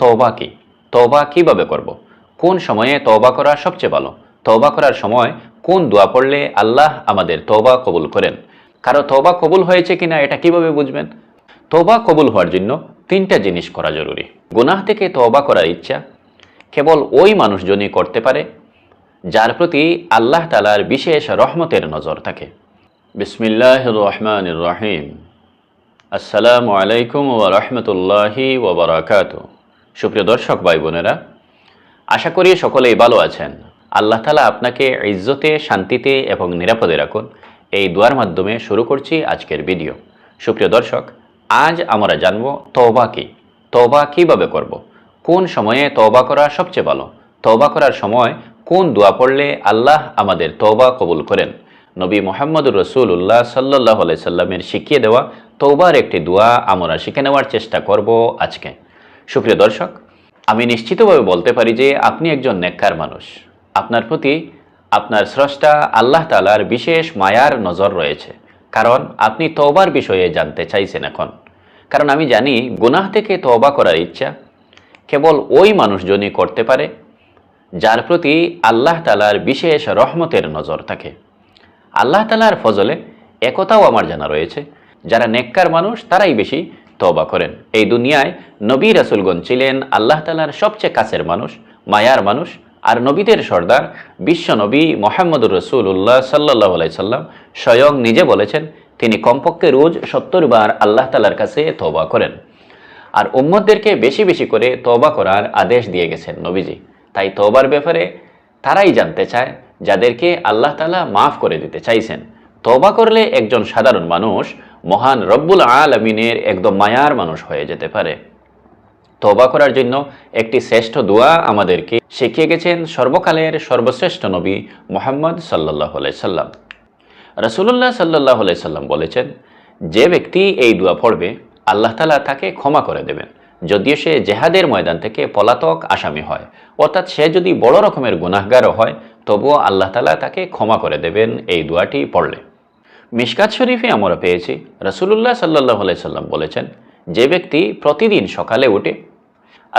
তওবা কি? তওবা কীভাবে করব। কোন সময়ে তওবা করা সবচেয়ে ভালো? তওবা করার সময় কোন দোয়া পড়লে আল্লাহ আমাদের তওবা কবুল করেন? কারও তওবা কবুল হয়েছে কিনা এটা কীভাবে বুঝবেন? তওবা কবুল হওয়ার জন্য তিনটা জিনিস করা জরুরি। গুনাহ থেকে তওবা করার ইচ্ছা, কেবল ওই মানুষজনই করতে পারে যার প্রতি আল্লাহ তালার বিশেষ রহমতের নজর থাকে। বিসমিল্লাহ রহমান রহিম। আসসালামু আলাইকুম ও রহমতুল্লাহি ওবরাকাত সুপ্রিয় দর্শক ভাই বোনেরা, আশা করি সকলেই ভালো আছেন। আল্লাহ তালা আপনাকে ইজ্জতে, শান্তিতে এবং নিরাপদে রাখুন। এই দোয়ার মাধ্যমে শুরু করছি আজকের ভিডিও। সুপ্রিয় দর্শক, আজ আমরা জানব তওবা কি। তওবা কীভাবে করব। কোন সময়ে তওবা করা সবচেয়ে ভালো? তওবা করার সময় কোন দোয়া পড়লে আল্লাহ আমাদের তওবা কবুল করেন? নবী মোহাম্মদুর রসুল্লাহ সাল্লাহ সাল্লামের শিখিয়ে দেওয়া তৌবার একটি দোয়া আমরা শিখে নেওয়ার চেষ্টা করব আজকে। সুপ্রিয় দর্শক, আমি নিশ্চিতভাবে বলতে পারি যে আপনি একজন নেককার মানুষ। আপনার প্রতি আপনার স্রষ্টা আল্লাহ তালার বিশেষ মায়ার নজর রয়েছে। কারণ আপনি তওবার বিষয়ে জানতে চাইছেন এখন। কারণ আমি জানি গুনাহ থেকে তওবা করার ইচ্ছা কেবল ওই মানুষজনই করতে পারে যার প্রতি আল্লাহ তালার বিশেষ রহমতের নজর থাকে। আল্লাহ তালার ফজলে একতাও আমার জানা রয়েছে। যারা নেককার মানুষ, তারাই বেশি তওবা করেন। এই দুনিয়ায় নবী রাসুলগণ ছিলেন আল্লাহ তালার সবচেয়ে কাছের মানুষ, মায়ার মানুষ, আর নবীদের সর্দার বিশ্ব নবী মোহাম্মদুর রসুল্লাহ সাল্লাহ সাল্লাম স্বয়ং নিজে বলেছেন, তিনি কমপক্ষে রোজ সত্তর বার আল্লাহ তালার কাছে তওবা করেন। আর উম্মদদেরকে বেশি বেশি করে তওবা করার আদেশ দিয়ে গেছেন নবীজি। তাই তওবার ব্যাপারে তারাই জানতে চায়, যাদেরকে আল্লাহ তালা মাফ করে দিতে চাইছেন। তওবা করলে একজন সাধারণ মানুষ মহান রব্বুল আলমিনের একদম মায়ার মানুষ হয়ে যেতে পারে। তওবা করার জন্য একটি শ্রেষ্ঠ দোয়া আমাদেরকে শিখিয়ে গেছেন সর্বকালের সর্বশ্রেষ্ঠ নবী মোহাম্মদ সাল্লাহ সাল্লাম। রসুল্লাহ সাল্লাহ সাল্লাম বলেছেন, যে ব্যক্তি এই দোয়া পড়বে, আল্লাহ তালা তাকে ক্ষমা করে দেবেন। যদিও সে জেহাদের ময়দান থেকে পলাতক আসামি হয়, অর্থাৎ সে যদি বড় রকমের গুনাহগারও হয়, তবুও আল্লাহ তালা তাকে ক্ষমা করে দেবেন এই দোয়াটি পড়লে। মিশকাত শরীফে আমরা পেয়েছি। রসুল্লাহ সাল্লাহ সাল্লাম বলেছেন, যে ব্যক্তি প্রতিদিন সকালে উঠে,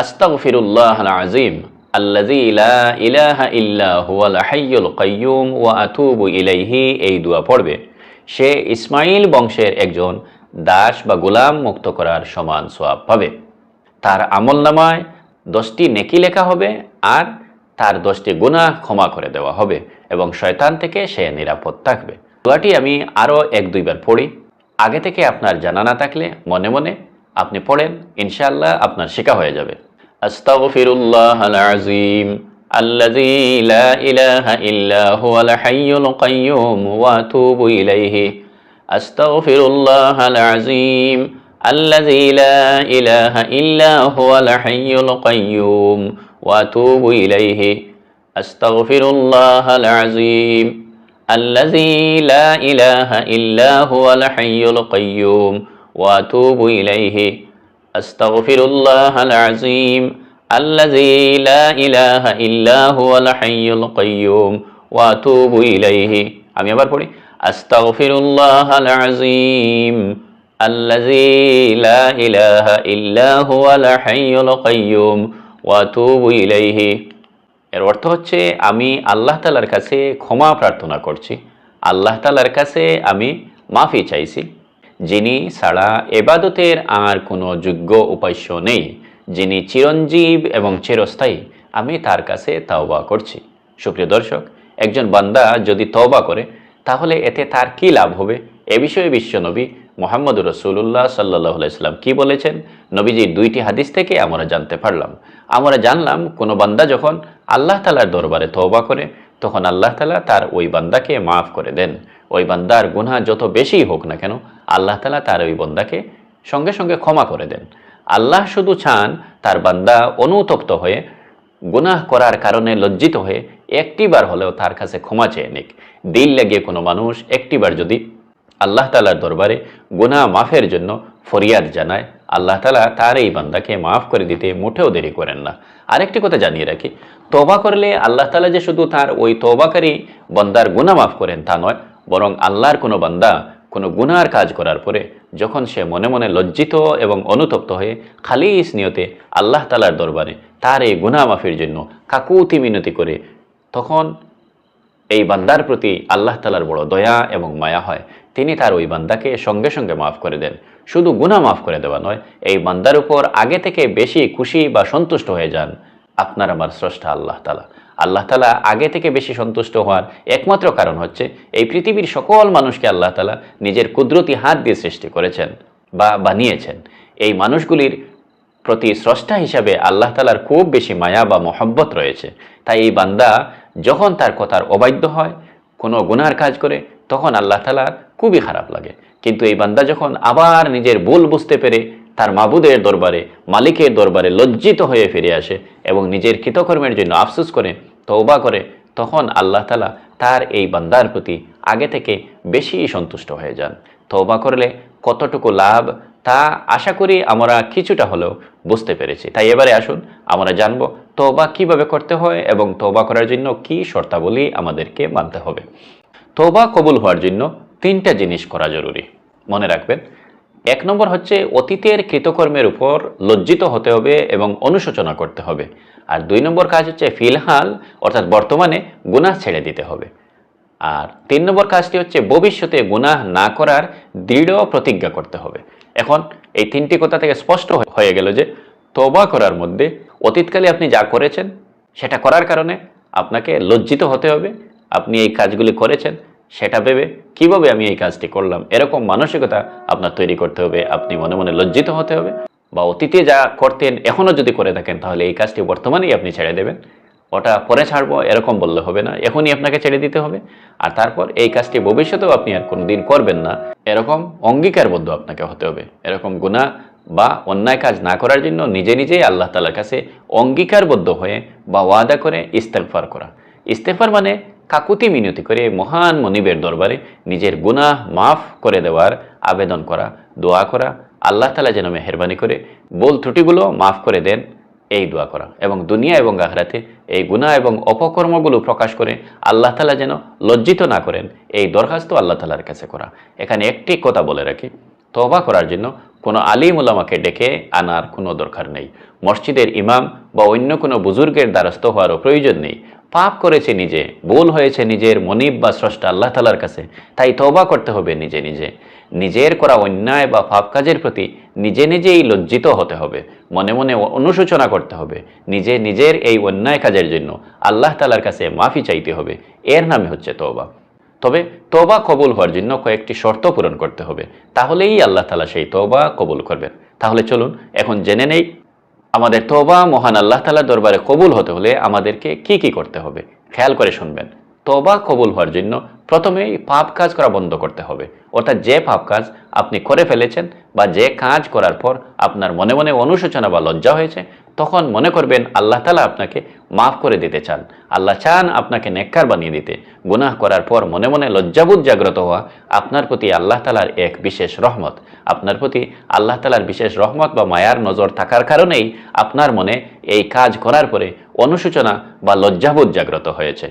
আস্তাগফিরুল্লাহ আজিম আল্লাজি কাইয়ুম এই দোয়া পড়বে। সে ইসমাইল বংশের একজন দাস বা গোলাম মুক্ত করার সমান সোয়াব পাবে। তার আমল নামায় দশটি নেকি লেখা হবে আর তার দশটি গুনাহ ক্ষমা করে দেওয়া হবে এবং শয়তান থেকে সে নিরাপদ থাকবে। দোয়াটি আমি আরও এক দুইবার পড়ি আগে থেকে আপনার জানা না থাকলে মনে মনে আপনি পড়েন ইনশাআল্লাহ আপনার শেখা হয়ে যাবে আস্তাগফিরুল্লাহ আল-আযীম الذي لا إله إلا هو الحي القيوم وأتوب إليه أستغفر الله العظيم الذي لا إله إلا هو الحي القيوم وأتوب إليه أستغفر الله العظيم الذي لا إله إلا هو الحي القيوم وأتوب إليه أستغفر الله العظيم الذي لا إله إلا هو الحي القيوم وأتوب إليه আমি আবার পড়ি আস্তাগফিরুল্লাহ আল আযীম الذي لا إله إلا هو الحي القيوم وأتوب إليه এর অর্থ হচ্ছে আমি আল্লাহ তালার কাছে ক্ষমা প্রার্থনা করছি। আল্লাহ তালার কাছে আমি মাফি চাইছি। যিনি ছাড়া এবাদতের আর কোনো যোগ্য উপাস্য নেই। যিনি চিরঞ্জীব এবং চিরস্থায়ী, আমি তার কাছে তাওবা করছি। সুপ্রিয় দর্শক, একজন বান্দা যদি তওবা করে, তাহলে এতে তার কি লাভ হবে? এ বিষয়ে বিশ্বনবী মোহাম্মদ রসুল্লাহ সাল্লাহ ইসলাম কি বলেছেন? নবীজির দুইটি হাদিস থেকে আমরা জানতে পারলাম। আমরা জানলাম, কোনো বান্দা যখন আল্লাহ তালার দরবারে তওবা করে, তখন আল্লাহ তালা তার ওই বান্দাকে মাফ করে দেন। ওই বান্দার গুনাহ যত বেশি হোক না কেন, আল্লাহ তালা তার ওই বান্দাকে সঙ্গে সঙ্গে ক্ষমা করে দেন। আল্লাহ শুধু চান তার বান্দা অনুতপ্ত হয়ে, গুনাহ করার কারণে লজ্জিত হয়ে একটিবার হলেও তার কাছে ক্ষমা চেয়ে নিক। দিল লাগিয়ে কোনো মানুষ একটিবার যদি আল্লাহ তালার দরবারে গুনাহ মাফের জন্য ফরিয়াদ জানায়। আল্লাহ তালা তার এই বান্দাকে মাফ করে দিতে মোটেও দেরি করেন না। আরেকটি কথা জানিয়ে রাখি তোবা করলে আল্লাহ তালা যে শুধু তার ওই তোবাকারী বান্দার গুনাহ মাফ করেন তা নয়, বরং আল্লাহর কোনো বান্দা কোনো গুনার কাজ করার পরে যখন সে মনে মনে লজ্জিত এবং অনুতপ্ত হয়ে খালিস নিয়তে আল্লাহ তালার দরবারে তার এই গুনাহ মাফির জন্য কাকুতি মিনতি করে, তখন এই বান্দার প্রতি আল্লাহ তালার বড় দয়া এবং মায়া হয়। তিনি তার ওই বান্দাকে সঙ্গে সঙ্গে মাফ করে দেন। শুধু গুনাহ মাফ করে দেওয়া নয়, এই বান্দার উপর আগে থেকে বেশি খুশি বা সন্তুষ্ট হয়ে যান। আপনার আমার স্রষ্টা আল্লাহ তালা আল্লাহ তালা আগে থেকে বেশি সন্তুষ্ট হওয়ার একমাত্র কারণ হচ্ছে, এই পৃথিবীর সকল মানুষকে আল্লাহ তালা নিজের কুদরতি হাত দিয়ে সৃষ্টি করেছেন বা বানিয়েছেন। এই মানুষগুলির প্রতি স্রষ্টা হিসাবে আল্লাহ তালার খুব বেশি মায়া বা মহব্বত রয়েছে। তাই এই বান্দা যখন তার কথার অবাধ্য হয়, কোনো গুনার কাজ করে, তখন আল্লাহ তালার খুবই খারাপ লাগে। কিন্তু এই বান্দা যখন আবার নিজের ভুল বুঝতে পেরে তার মাবুদের দরবারে, মালিকের দরবারে লজ্জিত হয়ে ফিরে আসে এবং নিজের কৃতকর্মের জন্য আফসুস করে তৌবা করে, তখন আল্লাহ তালা তার এই বান্দার প্রতি আগে থেকে বেশি সন্তুষ্ট হয়ে যান। তৌবা করলে কতটুকু লাভ তা আশা করি আমরা কিছুটা হলেও বুঝতে পেরেছি। তাই এবারে আসুন, আমরা জানব তওবা কীভাবে করতে হয় এবং তওবা করার জন্য কি শর্তাবলী আমাদেরকে মানতে হবে। তওবা কবুল হওয়ার জন্য তিনটা জিনিস করা জরুরি। মনে রাখবেন, এক নম্বর হচ্ছে অতীতের কৃতকর্মের উপর লজ্জিত হতে হবে এবং অনুশোচনা করতে হবে। আর দুই নম্বর কাজ হচ্ছে ফিলহাল, অর্থাৎ বর্তমানে গুনাহ ছেড়ে দিতে হবে। আর তিন নম্বর কাজটি হচ্ছে ভবিষ্যতে গুনাহ না করার দৃঢ় প্রতিজ্ঞা করতে হবে। এখন এই তিনটি কথা থেকে স্পষ্ট হয়ে- গেল যে তবা করার মধ্যে অতীতকালে আপনি যা করেছেন, সেটা করার কারণে আপনাকে লজ্জিত হতে হবে। আপনি এই কাজগুলি করেছেন সেটা ভেবে কীভাবে আমি এই কাজটি করলাম, এরকম মানসিকতা আপনার তৈরি করতে হবে, আপনি মনে মনে লজ্জিত হতে হবে বা অতীতে যা করতেন এখনও যদি করে থাকেন তাহলে এই কাজটি বর্তমানেই আপনি ছেড়ে দেবেন। ওটা পরে ছাড়বো, এরকম বললে হবে না, এখনই আপনাকে ছেড়ে দিতে হবে। আর তারপর এই কাজটি ভবিষ্যতেও আপনি আর কোনো দিন করবেন না, এরকম অঙ্গীকারবদ্ধ আপনাকে হতে হবে। এরকম গুণা বা অন্যায় কাজ না করার জন্য নিজে নিজেই আল্লাহ তালার কাছে অঙ্গীকারবদ্ধ হয়ে বা ওয়াদা করে ইস্তেফার করা। ইস্তেফার মানে কাকুতি মিনতি করে মহান মনিবের দরবারে নিজের গুনাহ মাফ করে দেওয়ার আবেদন করা, দোয়া করা, আল্লাহ তালা যেন মেহরবানি করে বল ত্রুটিগুলো মাফ করে দেন, এই দোয়া করা এবং দুনিয়া এবং আখরাতে এই গুনাহ এবং অপকর্মগুলো প্রকাশ করে আল্লাহ তালা যেন লজ্জিত না করেন, এই দরখাস্ত আল্লাহ তালার কাছে করা। এখানে একটি কথা বলে রাখি তবা করার জন্য কোনো আলিম উলামাকে ডেকে আনার কোনো দরকার নেই। মসজিদের ইমাম বা অন্য কোনো বুজুর্গের দ্বারস্থ হওয়ারও প্রয়োজন নেই। পাপ করেছে নিজে, ভুল হয়েছে নিজের মনিব বা স্রষ্টা আল্লাহ তালার কাছে, তাই তওবা করতে হবে নিজে নিজে। নিজের করা অন্যায় বা পাপ কাজের প্রতি নিজে নিজেই লজ্জিত হতে হবে, মনে মনে অনুশোচনা করতে হবে, নিজে নিজের এই অন্যায় কাজের জন্য আল্লাহ তালার কাছে মাফি চাইতে হবে, এর নামে হচ্ছে তওবা। তবে তওবা কবুল হওয়ার জন্য কয়েকটি শর্ত পূরণ করতে হবে, তাহলেই আল্লাহ তালা সেই তওবা কবুল করবেন। তাহলে চলুন, এখন জেনে নেই আমাদের তোবা মহান আল্লাহ তালা দরবারে কবুল হতে হলে আমাদেরকে কি কি করতে হবে? খেয়াল করে শুনবেন। তোবা কবুল হওয়ার জন্য প্রথমেই পাপ কাজ করা বন্ধ করতে হবে। অর্থাৎ যে পাপ কাজ আপনি করে ফেলেছেন বা যে কাজ করার পর আপনার মনে মনে অনুশোচনা বা লজ্জা হয়েছে, তখন মনে করবেন আল্লাহ তালা আপনাকে মাফ করে দিতে চান। আল্লাহ চান আপনাকে নেককার বানিয়ে দিতে। গুনাহ করার পর মনে মনে লজ্জাবোধ জাগ্রত হওয়া আপনার প্রতি আল্লাহ তালার এক বিশেষ রহমত। আপনার প্রতি আল্লাহ তালার বিশেষ রহমত বা মায়ার নজর থাকার কারণেই আপনার মনে এই কাজ করার পরে অনুশোচনা বা লজ্জাবোধ জাগ্রত হয়েছে।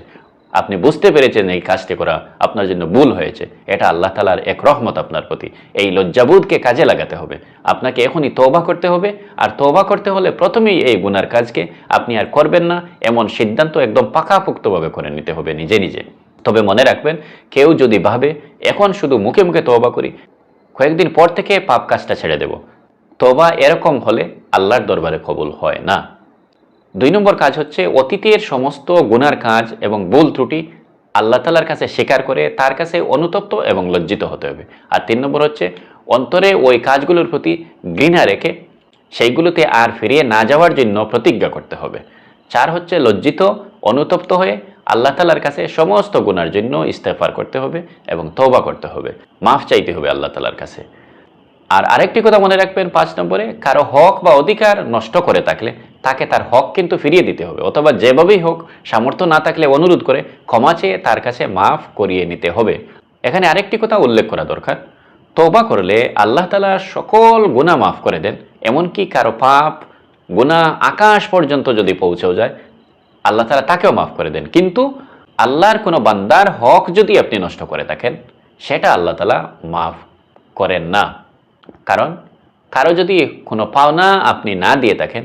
আপনি বুঝতে পেরেছেন এই কাজটি করা আপনার জন্য ভুল হয়েছে। এটা আল্লাহ তালার এক রহমত আপনার প্রতি। এই লজ্জাবোধকে কাজে লাগাতে হবে। আপনাকে এখনই তওবা করতে হবে। আর তওবা করতে হলে প্রথমেই এই গুনার কাজকে আপনি আর করবেন না। এমন সিদ্ধান্ত একদম পাকাপোক্তভাবে করে নিতে হবে নিজে নিজে। তবে মনে রাখবেন, কেউ যদি ভাবে, এখন শুধু মুখে মুখে তওবা করি, কয়েকদিন পর থেকে পাপ কাজটা ছেড়ে দেব। তবা এরকম হলে আল্লাহর দরবারে কবুল হয় না। দুই নম্বর কাজ হচ্ছে অতীতের সমস্ত গুনার কাজ এবং ভুল ত্রুটি আল্লাহ তালার কাছে স্বীকার করে তার কাছে অনুতপ্ত এবং লজ্জিত হতে হবে। আর তিন নম্বর হচ্ছে অন্তরে ওই কাজগুলোর প্রতি ঘৃণা রেখে সেইগুলোতে আর ফিরিয়ে না যাওয়ার জন্য প্রতিজ্ঞা করতে হবে। চার হচ্ছে লজ্জিত, অনুতপ্ত হয়ে আল্লাহ তালার কাছে সমস্ত গুনার জন্য ইস্তেফার করতে হবে এবং তৌবা করতে হবে। মাফ চাইতে হবে আল্লাহ তালার কাছে। আর আরেকটি কথা মনে রাখবেন, পাঁচ নম্বরে, কারও হক বা অধিকার নষ্ট করে থাকলে তাকে তার হক কিন্তু ফিরিয়ে দিতে হবে। অথবা যেভাবেই হোক, সামর্থ্য না থাকলে অনুরোধ করে ক্ষমা চেয়ে তার কাছে মাফ করিয়ে নিতে হবে। এখানে আরেকটি কথা উল্লেখ করা দরকার। তবা করলে আল্লাহ তালা সকল গুণা মাফ করে দেন, এমনকি কারও পাপ গুণা আকাশ পর্যন্ত যদি পৌঁছেও যায়, আল্লাহ তালা তাকেও মাফ করে দেন। কিন্তু আল্লাহর কোনো বান্দার হক যদি আপনি নষ্ট করে থাকেন, সেটা আল্লাহ তালা মাফ করেন না। কারণ কারও যদি কোনো পাওনা আপনি না দিয়ে থাকেন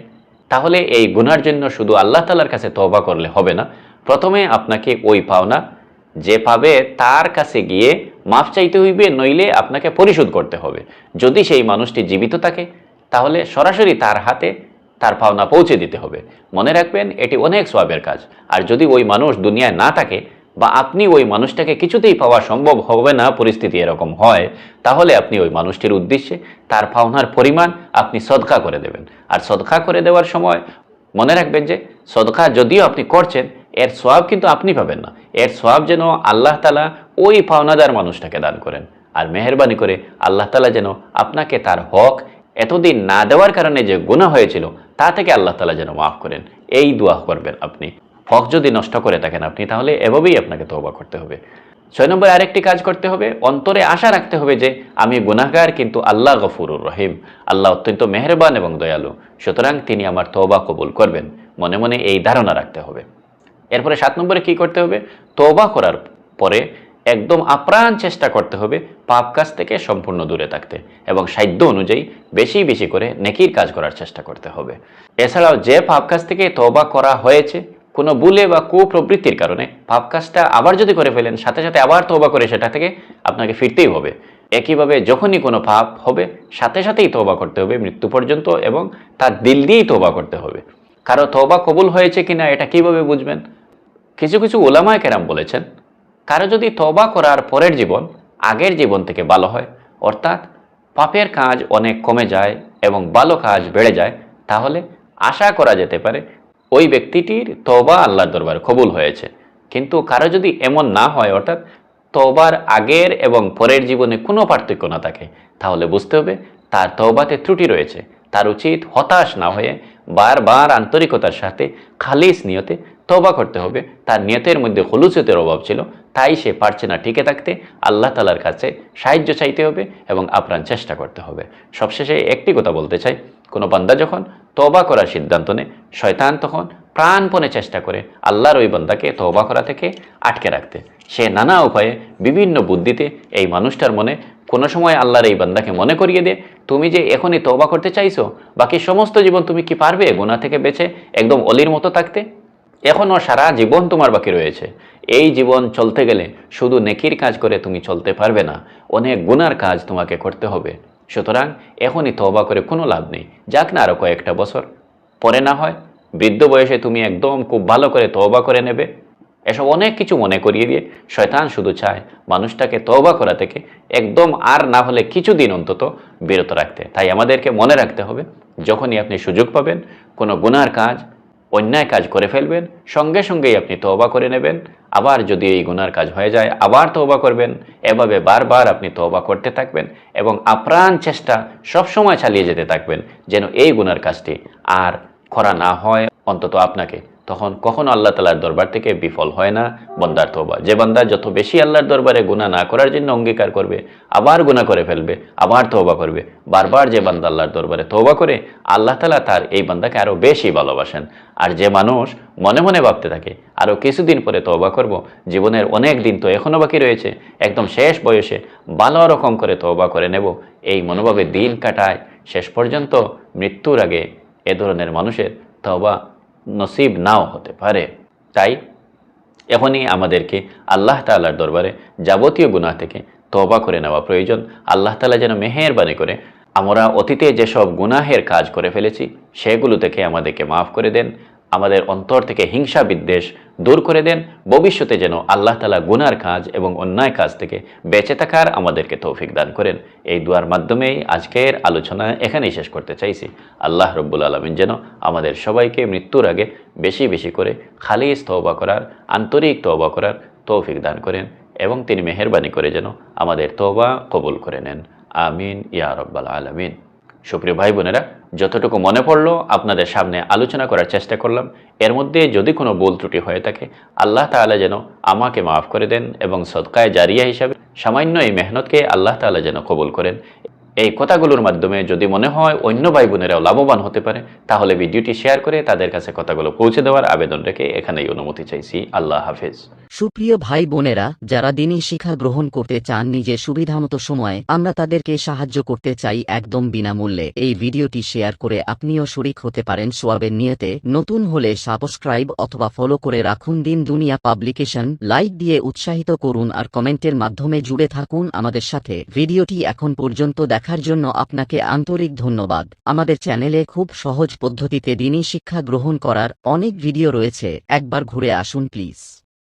তাহলে এই গুনার জন্য শুধু আল্লাহ তালার কাছে তবা করলে হবে না। প্রথমে আপনাকে ওই পাওনা যে পাবে তার কাছে গিয়ে মাফ চাইতে হইবে, নইলে আপনাকে পরিশোধ করতে হবে। যদি সেই মানুষটি জীবিত থাকে, তাহলে সরাসরি তার হাতে তার পাওনা পৌঁছে দিতে হবে। মনে রাখবেন, এটি অনেক সোয়াবের কাজ। আর যদি ওই মানুষ দুনিয়ায় না থাকে বা আপনি ওই মানুষটাকে কিছুতেই পাওয়া সম্ভব হবে না, পরিস্থিতি এরকম হয়, তাহলে আপনি ওই মানুষটির উদ্দেশ্যে তার পাওনার পরিমাণ আপনি সদকা করে দেবেন। আর সদকা করে দেওয়ার সময় মনে রাখবেন যে, সদকা যদিও আপনি করছেন, এর সোয়াব কিন্তু আপনি পাবেন না। এর সোয়াব যেন আল্লাহ তালা ওই পাওনাদার মানুষটাকে দান করেন। আর মেহরবানি করে আল্লাহ তালা যেন আপনাকে তার হক এতদিন না দেওয়ার কারণে যে গুণা হয়েছিল, তা থেকে আল্লাহ তালা যেন মাফ করেন। এই দোয়া করবেন আপনি। হক যদি নষ্ট করে থাকেন আপনি, তাহলে এভাবেই আপনাকে তওবা করতে হবে। ছয় নম্বরে আরেকটি কাজ করতে হবে, অন্তরে আশা রাখতে হবে যে আমি গুনাহগার, কিন্তু আল্লাহ গফুরুর রহিম। আল্লাহ অত্যন্ত মেহরবান এবং দয়ালু, সুতরাং তিনি আমার তওবা কবুল করবেন। মনে মনে এই ধারণা রাখতে হবে। এরপরে সাত নম্বরে কি করতে হবে? তওবা করার পরে একদম আপ্রাণ চেষ্টা করতে হবে পাপ কাজ থেকে সম্পূর্ণ দূরে থাকতে এবং সাধ্য অনুযায়ী বেশি বেশি করে নেকির কাজ করার চেষ্টা করতে হবে। এছাড়াও যে পাপ কাজ থেকে তওবা করা হয়েছে কোনো বুলে বা কুপ্রবৃত্তির কারণে পাপ কাজটা আবার যদি করে ফেলেন, সাথে সাথে আবার তওবা করে সেটা থেকে আপনাকে ফিরতেই হবে। একইভাবে যখনই কোনো পাপ হবে, সাথে সাথেই তওবা করতে হবে মৃত্যু পর্যন্ত এবং তার দিল দিয়েই তওবা করতে হবে। কারও তওবা কবুল হয়েছে কিনা এটা কীভাবে বুঝবেন? কিছু কিছু ওলামায় কেরাম বলেছেন, কারও যদি তবা করার পরের জীবন আগের জীবন থেকে ভালো হয়, অর্থাৎ পাপের কাজ অনেক কমে যায় এবং ভালো কাজ বেড়ে যায়, তাহলে আশা করা যেতে পারে ওই ব্যক্তিটির তবা আল্লাহর দরবারে কবুল হয়েছে। কিন্তু কারও যদি এমন না হয়, অর্থাৎ তবার আগের এবং পরের জীবনে কোনো পার্থক্য না থাকে, তাহলে বুঝতে হবে তার তবাতে ত্রুটি রয়েছে। তার উচিত হতাশ না হয়ে বারবার আন্তরিকতার সাথে খালিস নিয়তে তবা করতে হবে। তার নিয়তের মধ্যে হলুচতের অভাব ছিল। তাই সে পারছে না টিকে থাকতে। আল্লাহ তালার কাছে সাহায্য চাইতে হবে এবং আপ্রাণ চেষ্টা করতে হবে। সবশেষে একটি কথা বলতে চাই, কোনো বান্দা যখন তবা করার সিদ্ধান্ত নেয়, শয়তান তখন প্রাণপণে চেষ্টা করে আল্লাহর ওই বান্দাকে তওবা করা থেকে আটকে রাখতে। সে নানা উপায়ে বিভিন্ন বুদ্ধিতে এই মানুষটার মনে কোনো সময় আল্লাহর এই বান্দাকে মনে করিয়ে দে তুমি যে এখনই তওবা করতে চাইছো, বাকি সমস্ত জীবন তুমি কি পারবে গুণা থেকে বেঁচে একদম অলির মতো থাকতে? এখনও সারা জীবন তোমার বাকি রয়েছে। এই জীবন চলতে গেলে শুধু নেকির কাজ করে তুমি চলতে পারবে না, অনেক গুনার কাজ তোমাকে করতে হবে। সুতরাং এখনই তওবা করে কোনো লাভ নেই। যাক না আরও কয়েকটা বছর। পরে না হয় বৃদ্ধ বয়সে তুমি একদম খুব ভালো করে তওবা করে নেবে। এসব অনেক কিছু মনে করিয়ে দিয়ে শয়তান শুধু চায় মানুষটাকে তওবা করা থেকে একদম আর না হলে কিছুদিন অন্তত বিরত রাখতে। তাই আমাদেরকে মনে রাখতে হবে, যখনই আপনি সুযোগ পাবেন কোনো গুনার কাজ অন্যায় কাজ করে ফেলবেন, সঙ্গে সঙ্গেই আপনি তওবা করে নেবেন। আবার যদি এই গুনার কাজ হয়ে যায়, আবার তওবা করবেন। এভাবে বারবার আপনি তওবা করতে থাকবেন এবং আপ্রাণ চেষ্টা সবসময় চালিয়ে যেতে থাকবেন, যেন এই গুনার কাজটি আর করা না হয়। অন্তত আপনাকে তখন কখনো আল্লাহ তালার দরবার থেকে বিফল হয় না, বন্দার তৌবা যে বান্দা যত বেশি আল্লাহর দরবারে গুণা না করার জন্য অঙ্গীকার করবে, আবার গুণা করে ফেলবে, আবার তৌবা করবে, বারবার যে বান্দা আল্লাহর দরবারে তৌবা করে, আল্লাহ তালা তার এই বান্দাকে আরও বেশি ভালোবাসেন। আর যে মানুষ মনে মনে ভাবতে থাকে আরও কিছুদিন পরে তৌবা করব, জীবনের অনেক দিন তো এখনও বাকি রয়েছে, একদম শেষ বয়সে ভালো রকম করে তৌবা করে নেব, এই মনোভাবে দিন কাটায়, শেষ পর্যন্ত মৃত্যুর আগে এ ধরনের মানুষের তওবা নসিব নাও হতে পারে। তাই এখনই আমাদেরকে আল্লাহ তাল্লার দরবারে যাবতীয় গুণা থেকে তবা করে নেওয়া প্রয়োজন। আল্লাহ তালা যেন মেহেরবানি করে আমরা অতীতে যেসব গুনাহের কাজ করে ফেলেছি, সেগুলো থেকে আমাদেরকে মাফ করে দেন। আমাদের অন্তর থেকে হিংসা বিদ্বেষ দূর করে দেন। ভবিষ্যতে যেন আল্লাহ তালা গুনার কাজ এবং অন্যায় কাজ থেকে বেঁচে থাকার আমাদেরকে তৌফিক দান করেন। এই দুয়ার মাধ্যমেই আজকের আলোচনা এখানেই শেষ করতে চাইছি। আল্লাহ রব্বুল আলমিন যেন আমাদের সবাইকে মৃত্যুর আগে বেশি বেশি করে খালিজ তওবা করার, আন্তরিক তওবা করার তৌফিক দান করেন এবং তিনি মেহরবানি করে যেন আমাদের তওবা কবুল করে নেন। আমিন ইয়া রব্বাল আলমিন। সুপ্রিয় ভাই বোনেরা যতটুকু মনে পড়ল, আপনাদের সামনে আলোচনা করার চেষ্টা করলাম। এর মধ্যে যদি কোনো ভুল ত্রুটি হয়ে থাকে, আল্লাহ তাআলা যেন আমাকে মাফ করে দেন এবং সদকায় জারিয়া হিসাবে সামান্য এই মেহনতকে আল্লাহ তাআলা যেন কবুল করেন। এই কথাগুলোর মাধ্যমে যদি মনে হয় অন্য ভাই বোনেরাও লাভবান হতে পারে, তাহলে ভিডিওটি শেয়ার করে তাদের কাছে কথাগুলো পৌঁছে দেওয়ার আবেদন রেখে এখানেই অনুমতি চাইছি। আল্লাহ হাফেজ। সুপ্রিয় ভাই বোনেরা যারা দিনী শিক্ষা গ্রহণ করতে চান নিজের সুবিধামতো সময়ে, আমরা তাদেরকে সাহায্য করতে চাই একদম বিনামূল্যে। এই ভিডিওটি শেয়ার করে আপনিও শরিক হতে পারেন সোয়াবের নিয়তে। নতুন হলে সাবস্ক্রাইব অথবা ফলো করে রাখুন দিন দুনিয়া পাবলিকেশন। লাইক দিয়ে উৎসাহিত করুন আর কমেন্টের মাধ্যমে জুড়ে থাকুন আমাদের সাথে। ভিডিওটি এখন পর্যন্ত দেখার জন্য আপনাকে আন্তরিক ধন্যবাদ। আমাদের চ্যানেলে খুব সহজ পদ্ধতিতে দিনই শিক্ষা গ্রহণ করার অনেক ভিডিও রয়েছে। একবার ঘুরে আসুন, প্লিজ।